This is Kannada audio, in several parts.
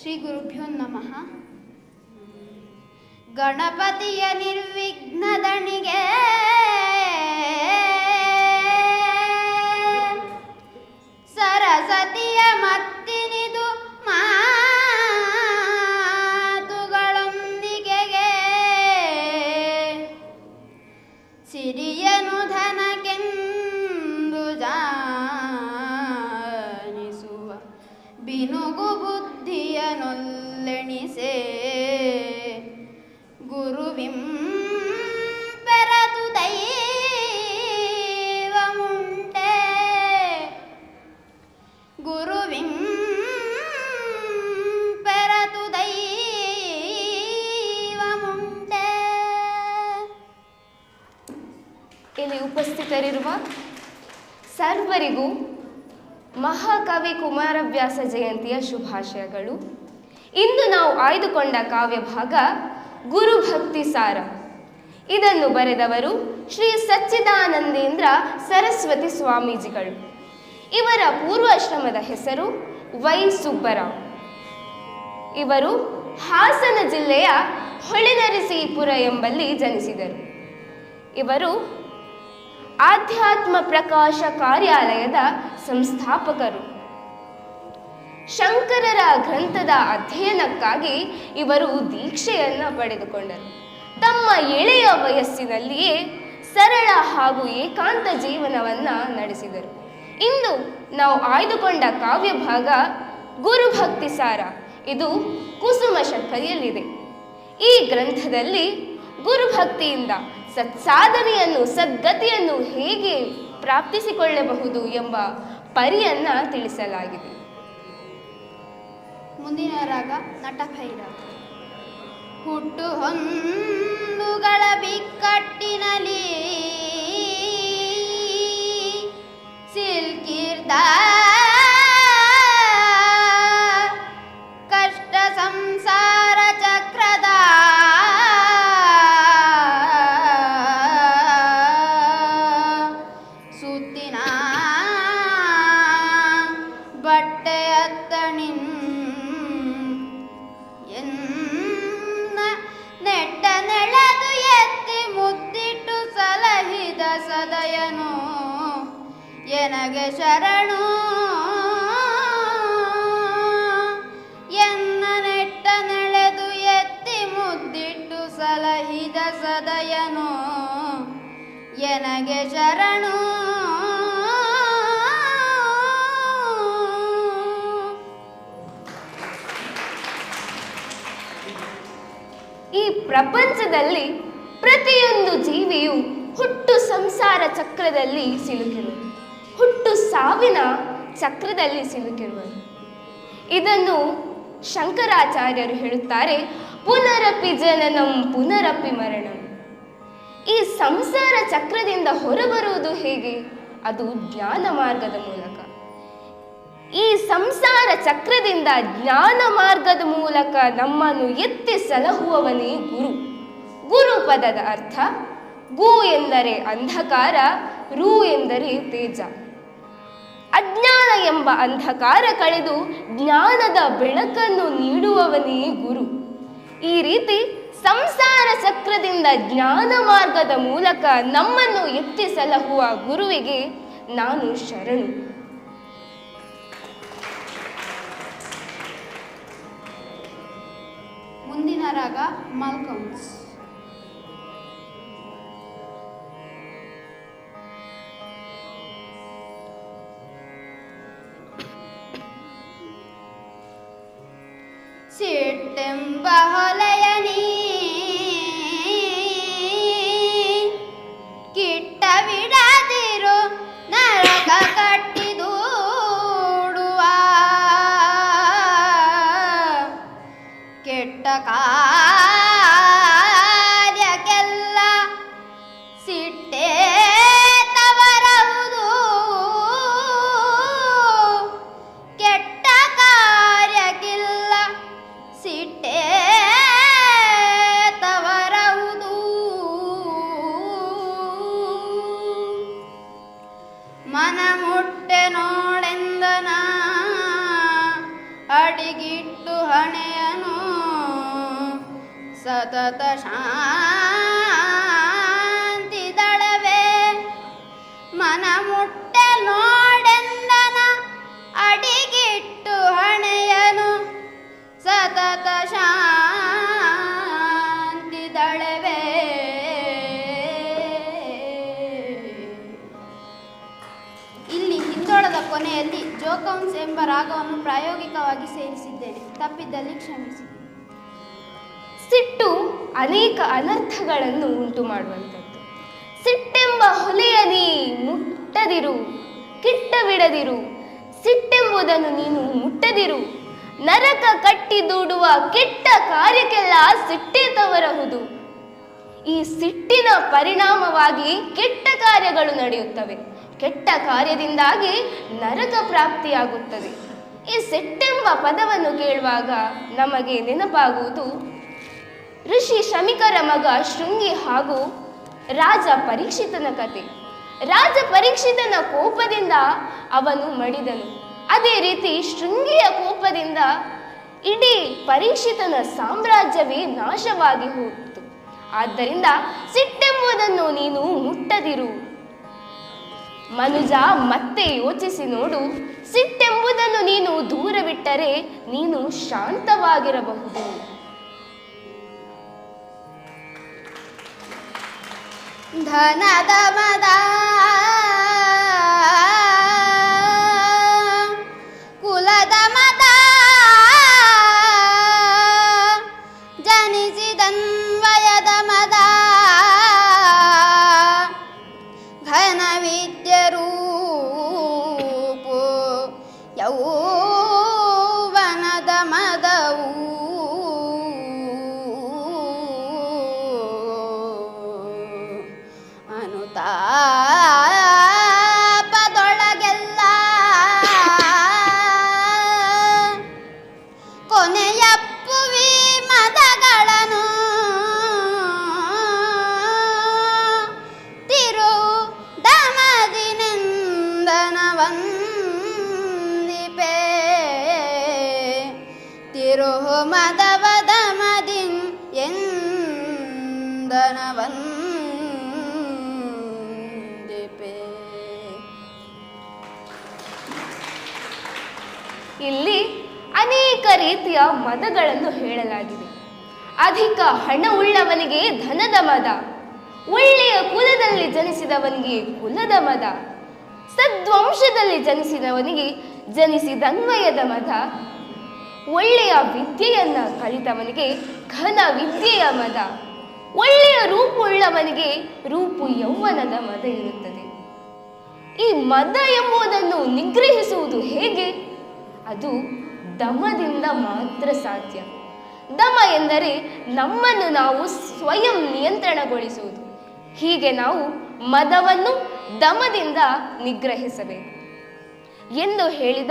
ಶ್ರೀ ಗುರುಭ್ಯೋ ನಮಃ. ಗಣಪತಿಯ ನಿರ್ವಿಘ್ನದಣಿಗೆ ಸರ್ವರಿಗೂ ಮಹಾಕವಿ ಕುಮಾರವ್ಯಾಸ ಜಯಂತಿಯ ಶುಭಾಶಯಗಳು. ಇಂದು ನಾವು ಆಯ್ದುಕೊಂಡ ಕಾವ್ಯ ಭಾಗ ಗುರುಭಕ್ತಿ ಸಾರ. ಇದನ್ನು ಬರೆದವರು ಶ್ರೀ ಸಚ್ಚಿದಾನಂದೇಂದ್ರ ಸರಸ್ವತಿ ಸ್ವಾಮೀಜಿಗಳು. ಇವರ ಪೂರ್ವಾಶ್ರಮದ ಹೆಸರು ವೈ ಸುಬ್ಬರಾವ್. ಇವರು ಹಾಸನ ಜಿಲ್ಲೆಯ ಹೊಳೆನರಸೀಪುರ ಎಂಬಲ್ಲಿ ಜನಿಸಿದರು. ಇವರು ಆಧ್ಯಾತ್ಮ ಪ್ರಕಾಶ ಕಾರ್ಯಾಲಯದ ಸಂಸ್ಥಾಪಕರು. ಶಂಕರರ ಗ್ರಂಥದ ಅಧ್ಯಯನಕ್ಕಾಗಿ ಇವರು ದೀಕ್ಷೆಯನ್ನು ಪಡೆದುಕೊಂಡರು. ತಮ್ಮ ಎಳೆಯ ವಯಸ್ಸಿನಲ್ಲಿಯೇ ಸರಳ ಹಾಗೂ ಏಕಾಂತ ಜೀವನವನ್ನ ನಡೆಸಿದರು. ಇಂದು ನಾವು ಆಯ್ದುಕೊಂಡ ಕಾವ್ಯ ಭಾಗ ಗುರುಭಕ್ತಿ ಸಾರ. ಇದು ಕುಸುಮ ಶರ್ಕರಿಯಲ್ಲಿದೆ. ಈ ಗ್ರಂಥದಲ್ಲಿ ಗುರುಭಕ್ತಿಯಿಂದ ಸತ್ಸಾಧನೆಯನ್ನು ಸದ್ಗತಿಯನ್ನು ಹೇಗೆ ಪ್ರಾಪ್ತಿಸಿಕೊಳ್ಳಬಹುದು ಎಂಬ ಪರಿಯನ್ನ ತಿಳಿಸಲಾಗಿದೆ. ಮುಂದಿನ ರಾಗ ನಟಭೈರವ ಹುಟ್ಟು ಹೊಂದುಗಳ ಬಿಕ್ಕಟ್ಟಿನಲ್ಲಿ ಎನಗೆ ಶರಣು. ಎನ್ನ ನೆಟ್ಟ ನೆಳೆದು ಎತ್ತಿ ಮುದ್ದಿಟ್ಟು ಸಲಹಿದ ಸದಯನು. ಎನಗೆ ಶರಣು. ಈ ಪ್ರಪಂಚದಲ್ಲಿ ಪ್ರತಿಯೊಂದು ಜೀವಿಯು ಹುಟ್ಟು ಸಂಸಾರ ಚಕ್ರದಲ್ಲಿ ಸಿಲುಕಿರುವುದು ಹುಟ್ಟು ಸಾವಿನ ಚಕ್ರದಲ್ಲಿ ಸಿಲುಕಿರುವುದು ಇದನ್ನು ಶಂಕರಾಚಾರ್ಯರು ಹೇಳುತ್ತಾರೆ, ಪುನರಪಿ ಜನನಂ, ಪುನರಪಿ ಮರಣಂ. ಈ ಸಂಸಾರ ಚಕ್ರದಿಂದ ಹೊರಬರುವುದು ಹೇಗೆ? ಅದು ಜ್ಞಾನ ಮಾರ್ಗದ ಮೂಲಕ. ಈ ಸಂಸಾರ ಚಕ್ರದಿಂದ ಜ್ಞಾನ ಮಾರ್ಗದ ಮೂಲಕ ನಮ್ಮನ್ನು ಎತ್ತಿ ಸಲಹುವವನೇ ಗುರು. ಗುರು ಪದದ ಅರ್ಥ ಗು ಎಂದರೆ ಅಂಧಕಾರ, ರು ಎಂದರೆ ತೇಜ. ಅಜ್ಞಾನ ಎಂಬ ಅಂಧಕಾರ ಕಳೆದು ಜ್ಞಾನದ ಬೆಳಕನ್ನು ನೀಡುವವನೇ ಗುರು. ಈ ರೀತಿ ಸಂಸಾರ ಚಕ್ರದಿಂದ ಜ್ಞಾನ ಮಾರ್ಗದ ಮೂಲಕ ನಮ್ಮನ್ನು ಎತ್ತಿ ಸಲಹುವ ಗುರುವಿಗೆ ನಾನು ಶರಣು. ಮುಂದಿನ ರಾಗ ಮಾಲ್ಕಮ್ಸ್. ಸಿಟ್ಟೆಂಬ ಹೊಲೆಯ ಮನ ಮುಟ್ಟೆ ನೋಡೆಂದನ ಅಡಿಗಿಟ್ಟು ಹಣೆಯನು ಸತತ ಶಾಂತಿ ಪ್ರಾಯೋಗಿಕವಾಗಿ ಸೇರಿಸಿದ್ದೇನೆ. ತಪ್ಪಿದ್ದಲ್ಲಿ ಕ್ಷಮಿಸಿ. ಸಿಟ್ಟು ಅನೇಕ ಅನರ್ಥಗಳನ್ನು ಉಂಟು ಮಾಡುವಂಥದ್ದು. ಸಿಟ್ಟೆಂಬ ಹೊಲೆಯ ನೀ ಮುಟ್ಟದಿರು ಕಿಟ್ಟ ಬಿಡದಿರು ಸಿಟ್ಟೆಂಬುದನ್ನು ನೀನು ಮುಟ್ಟದಿರು. ನರಕ ಕಟ್ಟಿ ದೂಡುವ ಕೆಟ್ಟ ಕಾರ್ಯಕ್ಕೆಲ್ಲ ಸಿಟ್ಟೇ ತವರಹುದು. ಈ ಸಿಟ್ಟಿನ ಪರಿಣಾಮವಾಗಿ ಕೆಟ್ಟ ಕಾರ್ಯಗಳು ನಡೆಯುತ್ತವೆ. ಕೆಟ್ಟ ಕಾರ್ಯದಿಂದಾಗಿ ನರಕ ಪ್ರಾಪ್ತಿಯಾಗುತ್ತದೆ. ಈ ಸಿಟ್ಟೆಂಬ ಪದವನ್ನು ಕೇಳುವಾಗ ನಮಗೆ ನೆನಪಾಗುವುದು. ಋಷಿ ಶಮಿಕರ ಮಗ ಶೃಂಗಿ ಹಾಗೂ ರಾಜ ಪರೀಕ್ಷಿತನ ಕತೆ. ರಾಜ ಪರೀಕ್ಷಿತನ ಕೋಪದಿಂದ ಅವನು ಮಡಿದನು. ಅದೇ ರೀತಿ ಶೃಂಗಿಯ ಕೋಪದಿಂದ ಇಡೀ ಪರೀಕ್ಷಿತನ ಸಾಮ್ರಾಜ್ಯವೇ ನಾಶವಾಗಿ ಹೋಯಿತು ಆದ್ದರಿಂದ ಸಿಟ್ಟೆಂಬುದನ್ನು ನೀನು ಮುಟ್ಟದಿರು. ಮನುಜ ಮತ್ತೆ ಯೋಚಿಸಿ ನೋಡು. ಸಿಟ್ಟೆಂಬುದನ್ನು ನೀನು ದೂರವಿಟ್ಟರೆ ನೀನು ಶಾಂತವಾಗಿರಬಹುದು. ಧನದ ಮದ ರೀತಿಯ ಮದಗಳನ್ನು ಹೇಳಲಾಗಿದೆ. ಅಧಿಕ ಹಣವುಳ್ಳವನಿಗೆ ಧನದ ಮದ, ಒಳ್ಳೆಯ ಕುಲದಲ್ಲಿ ಜನಿಸಿದವನಿಗೆ ಕುಲದ ಮದ, ಸದ್ವಂಶದಲ್ಲಿ ಜನಿಸಿದವನಿಗೆ ಜನಿಸಿದನ್ವಯದ ಮದ, ಒಳ್ಳೆಯ ವಿದ್ಯೆಯನ್ನ ಕಲಿತವನಿಗೆ ಘನ ವಿದ್ಯೆಯ ಮದ, ಒಳ್ಳೆಯ ರೂಪುಳ್ಳವನಿಗೆ ರೂಪು ಯೌವನದ ಮದ ಇರುತ್ತದೆ. ಈ ಮದ ಎಂಬುದನ್ನು ನಿಗ್ರಹಿಸುವುದು ಹೇಗೆ? ಅದು ದಮದಿಂದ ಮಾತ್ರ ಸಾಧ್ಯ. ದಮ ಎಂದರೆ ನಮ್ಮನ್ನು ನಾವು ಸ್ವಯಂ ನಿಯಂತ್ರಣಗೊಳಿಸುವುದು. ಹೀಗೆ ನಾವು ಮದವನ್ನು ದಮದಿಂದ ನಿಗ್ರಹಿಸಬೇಕು. ಎಂದು ಹೇಳಿದ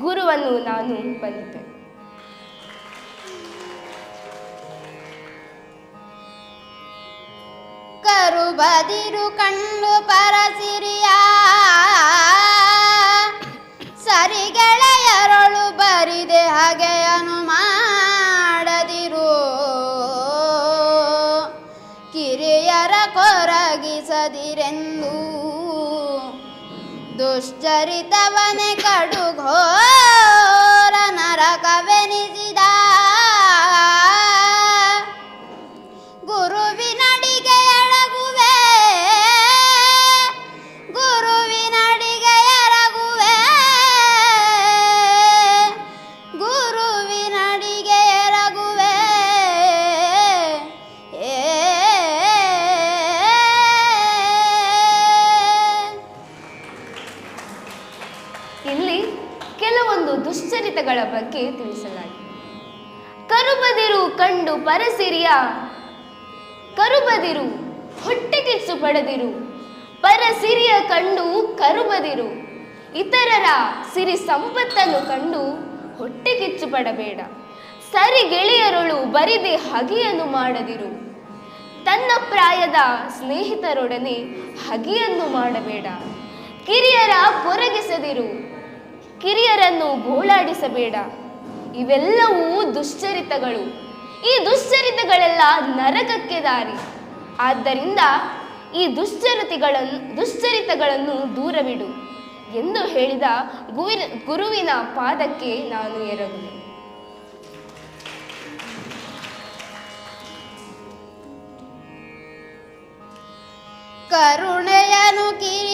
ಗುರುವನ್ನು ನಾನು ಬಂದಿದ್ದೆ. ಕರುಬದಿರು ಕಣ್ಣು ಪರಸಿರಿಯ ಕರುಬದಿರು ಹೊಟ್ಟೆಕಿಚ್ಚು ಪಡೆದಿರು. ಪರಸಿರಿಯ ಕಂಡು ಕರುಬದಿರು. ಇತರರ ಸಿರಿ ಸಂಪತ್ತನ್ನು ಕಂಡು ಹೊಟ್ಟೆಕಿಚ್ಚು ಪಡಬೇಡ. ಸರಿ ಗೆಳೆಯರೊಳು ಬರಿದೆ ಹಗೆಯನ್ನು ಮಾಡದಿರು. ತನ್ನ ಪ್ರಾಯದ ಸ್ನೇಹಿತರೊಡನೆ ಹಗೆಯನ್ನು ಮಾಡಬೇಡ. ಕಿರಿಯರ ಕೊರಗಿಸದಿರು ಕಿರಿಯರನ್ನು ಗೋಳಾಡಿಸಬೇಡ. ಇವೆಲ್ಲವೂ ದುಶ್ಚರಿತಗಳು. ಈ ದುಶ್ಚರಿತಗಳೆಲ್ಲ ನರಕಕ್ಕೆ ದಾರಿ. ಆದ್ದರಿಂದ ಈ ದುಶ್ಚರಿತಿಗಳನ್ನು ದುಶ್ಚರಿತಗಳನ್ನು ದೂರವಿಡು ಎಂದು ಹೇಳಿದ ಗುವಿನ ಗುರುವಿನ ಪಾದಕ್ಕೆ ನಾನು ಎರಗುವೆ. ಕರುಣೆಯನು ಕಿರಿಯರಳು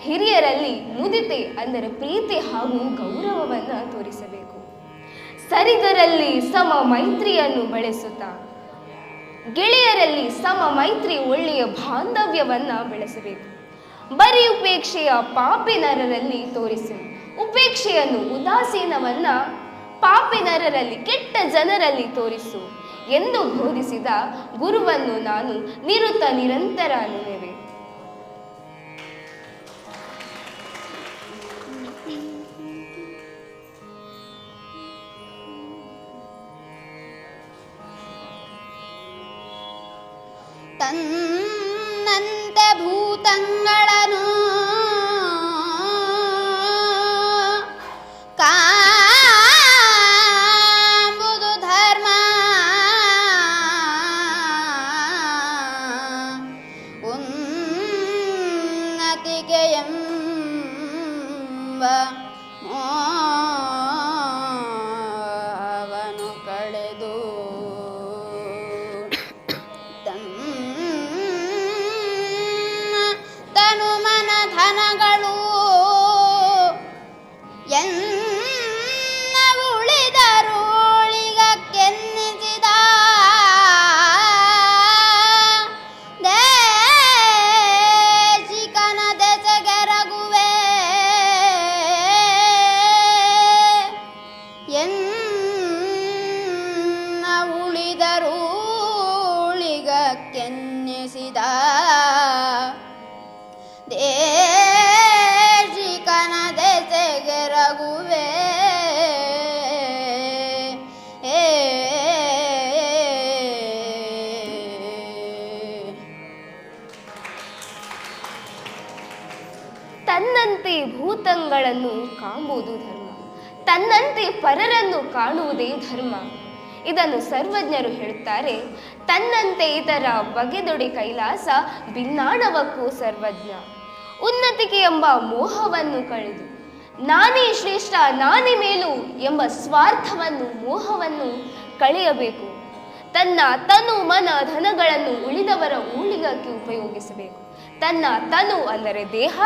ಹಿರಿಯರಲ್ಲಿ ಮುದಿತೆ ಅಂದರೆ ಪ್ರೀತಿ ಹಾಗೂ ಗೌರವವನ್ನು ತೋರಿಸಬೇಕು. ಸರಿಗರಲ್ಲಿ ಸಮ ಮೈತ್ರಿಯನ್ನು ಬೆಳೆಸುತ್ತಾ. ಗೆಳೆಯರಲ್ಲಿ ಸಮ ಮೈತ್ರಿ ಒಳ್ಳೆಯ ಬಾಂಧವ್ಯವನ್ನು ಬೆಳೆಸಬೇಕು. ಬರೀ ಉಪೇಕ್ಷೆಯ ಪಾಪಿನರರಲ್ಲಿ ತೋರಿಸು. ಉಪೇಕ್ಷೆಯನ್ನು ಉದಾಸೀನವನ್ನ ಪಾಪಿನರರಲ್ಲಿ, ಕೆಟ್ಟ ಜನರಲ್ಲಿ ತೋರಿಸು. ಎಂದು ಬೋಧಿಸಿದ ಗುರುವನ್ನು ನಾನು ನಿರುತ ನಿರಂತರ ತನ್ನಂತೆ ತನ್ನಂತೆ ಭೂತಂಗಳನ್ನು ಕಾಂಬುವುದು ಧರ್ಮ. ತನ್ನಂತೆ ಪರರನ್ನು ಕಾಣುವುದೇ ಧರ್ಮ. ಇದನ್ನು ಸರ್ವಜ್ಞರು ಹೇಳುತ್ತಾರೆ, ತನ್ನಂತೆ ಇತರ ಬಗೆದೊಡೆ ಕೈಲಾಸ ಭಿನ್ನಾಣವಕ್ಕೂ ಸರ್ವಜ್ಞ. ಉನ್ನತಿಗೆ ಎಂಬ ಮೋಹವನ್ನು ಕಳೆದು, ನಾನೇ ಶ್ರೇಷ್ಠ, ನಾನೇ ಮೇಲು ಎಂಬ ಸ್ವಾರ್ಥವನ್ನು, ಮೋಹವನ್ನು ಕಳೆಯಬೇಕು. ತನ್ನ ತನು ಮನ ಧನಗಳನ್ನು ಉಳಿದವರ ಊಳಿಗಾಗಿ ಉಪಯೋಗಿಸಬೇಕು. ತನ್ನ ತನು ಅಂದರೆ ದೇಹ,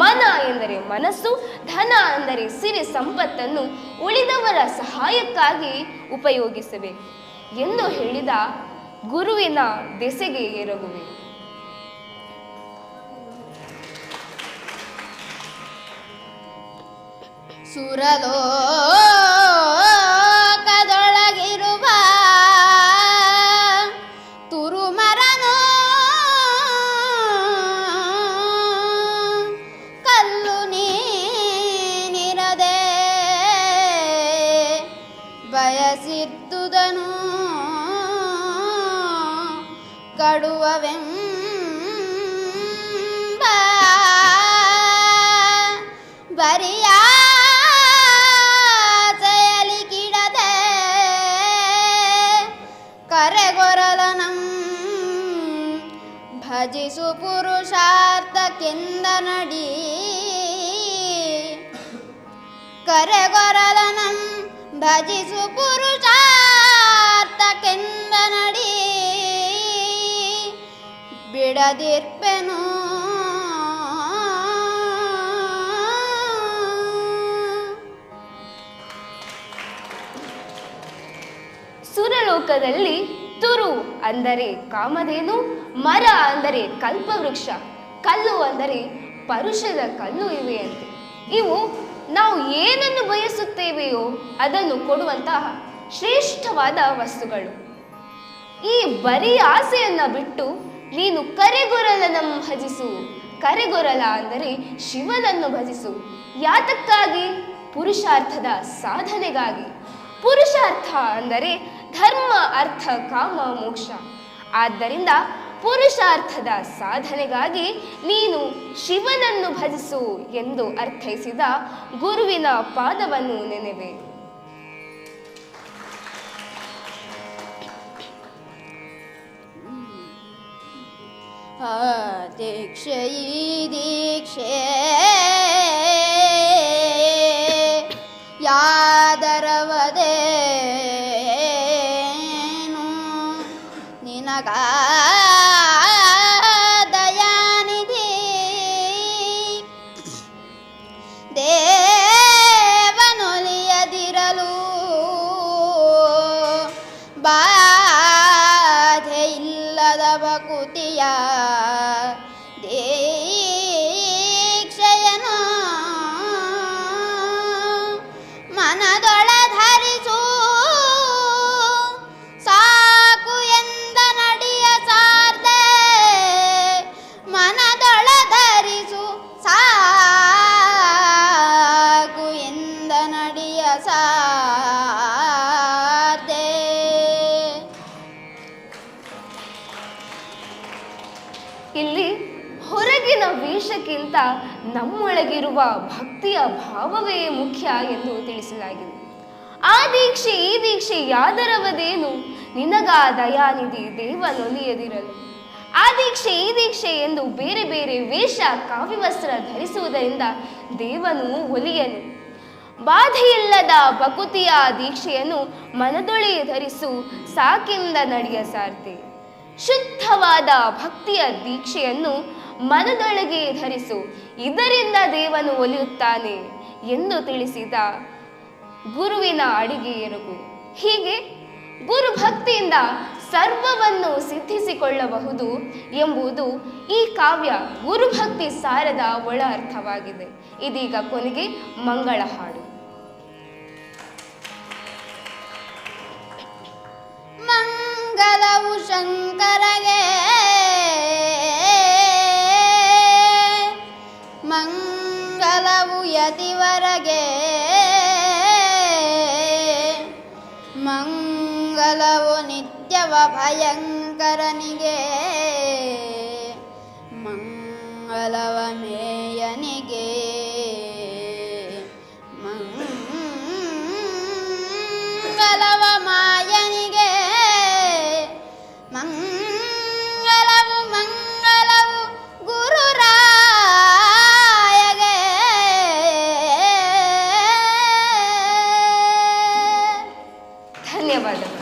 ಮನ ಎಂದರೆ ಮನಸ್ಸು, ಧನ ಅಂದರೆ ಸಿರಿ ಸಂಪತ್ತನ್ನು ಉಳಿದವರ ಸಹಾಯಕ್ಕಾಗಿ ಉಪಯೋಗಿಸಬೇಕು ಎಂದು ಹೇಳಿದ ಗುರುವಿನ ದೆಸೆಗೆ ಎರಗುವೆ. ಸುರಲೋಕದೊಳಗಿರುವ ಬಯಸಿದ್ದುದನು ಕಡುವವೆಂಬ ಬರಿಯ ಕಿಡದೆ ಕರೆಗೊರಲ ನಮ್ಮ ಭಜಿಸು ಪುರುಷಾರ್ಥಕ್ಕೆಂದ ನಡಿ ಕರೆಗೊರಲನಂ ಭಜಿಸು ಪುರುಷಾರ್ಥಕ್ಕೆಂದ ನಡಿ ಬಿಡದಿರ್ಪೆನು. ಸುರಲೋಕದಲ್ಲಿ ತುರು ಅಂದರೆ ಕಾಮಧೇನು, ಮರ ಅಂದರೆ ಕಲ್ಪವೃಕ್ಷ, ಕಲ್ಲು ಅಂದರೆ ಪರುಷದ ಕಲ್ಲು ಇವೆಯಂತೆ. ಇವು ನಾವು ಏನನ್ನು ಬಯಸುತ್ತೇವೆಯೋ ಅದನ್ನು ಕೊಡುವಂತಹ ಶ್ರೇಷ್ಠವಾದ ವಸ್ತುಗಳು. ಈ ಬರೀ ಆಸೆಯನ್ನ ಬಿಟ್ಟು ನೀನು ಕರೆಗೊರಲನಂ ಭಜಿಸು. ಕರೆಗೊರಲ ಅಂದರೆ ಶಿವನನ್ನು ಭಜಿಸು. ಯಾತಕ್ಕಾಗಿ? ಪುರುಷಾರ್ಥದ ಸಾಧನೆಗಾಗಿ. ಪುರುಷಾರ್ಥ ಅಂದರೆ ಧರ್ಮ, ಅರ್ಥ, ಕಾಮ, ಮೋಕ್ಷ. ಆದ್ದರಿಂದ ಪುರುಷಾರ್ಥದ ಸಾಧನೆಗಾಗಿ ನೀನು ಶಿವನನ್ನು ಭಜಿಸು ಎಂದು ಅರ್ಥೈಸಿದ ಗುರುವಿನ ಪಾದವನ್ನು ನೆನೆವೆ. ದೀಕ್ಷೆ. ಈ ದೀಕ್ಷೆ ವೇಷಕ್ಕಿಂತ ನಮ್ಮೊಳಗಿರುವ ಭಕ್ತಿಯ ಭಾವವೇ ಮುಖ್ಯ ಎಂದು ತಿಳಿಸಲಾಗಿದೆ. ಆ ದೀಕ್ಷೆ, ಈ ದೀಕ್ಷೆ ಯಾದರವದೇನು? ನಿನಗ ದಯಾನಿಧಿ ದೇವನೊಲಿಯದಿರಲು ಆ ದೀಕ್ಷೆ, ಈ ದೀಕ್ಷೆ ಎಂದು ಬೇರೆ ಬೇರೆ ವೇಷ, ಕಾವ್ಯವಸ್ತ್ರ ಧರಿಸುವುದರಿಂದ ದೇವನು ಒಲಿಯನು. ಬಾಧೆಯಿಲ್ಲದ ಬಕುತಿಯ ದೀಕ್ಷೆಯನ್ನು ಮನದೊಳೆ ಧರಿಸು, ಸಾಕಿಂದ ನಡೆಯ ಸಾರ್ತೆ ಶುದ್ಧವಾದ ಭಕ್ತಿಯ ದೀಕ್ಷೆಯನ್ನು ಮನದೊಳಗೆ ಧರಿಸು, ಇದರಿಂದ ದೇವನು ಒಲಿಯುತ್ತಾನೆ ಎಂದು ತಿಳಿಸಿದ ಗುರುವಿನ ಅಡಿಗೆ ಹೀಗೆ ಗುರು ಭಕ್ತಿಯಿಂದ ಸರ್ವವನ್ನು ಸಿದ್ಧಿಸಿಕೊಳ್ಳಬಹುದು ಎಂಬುದು ಈ ಕಾವ್ಯ ಗುರುಭಕ್ತಿ ಸಾರದ ಒಳ ಅರ್ಥವಾಗಿದೆ. ಇದೀಗ ಕೊನೆಗೆ ಮಂಗಳ ಹಾಡು. ಮಂಗಲವು ಶಂಕರಗೆ ಮಂಗಲವು ಮಂಗಳವು ನಿತ್ಯವ ಭಯಂಕರನಿಗೆ. ధన్యవాదాలు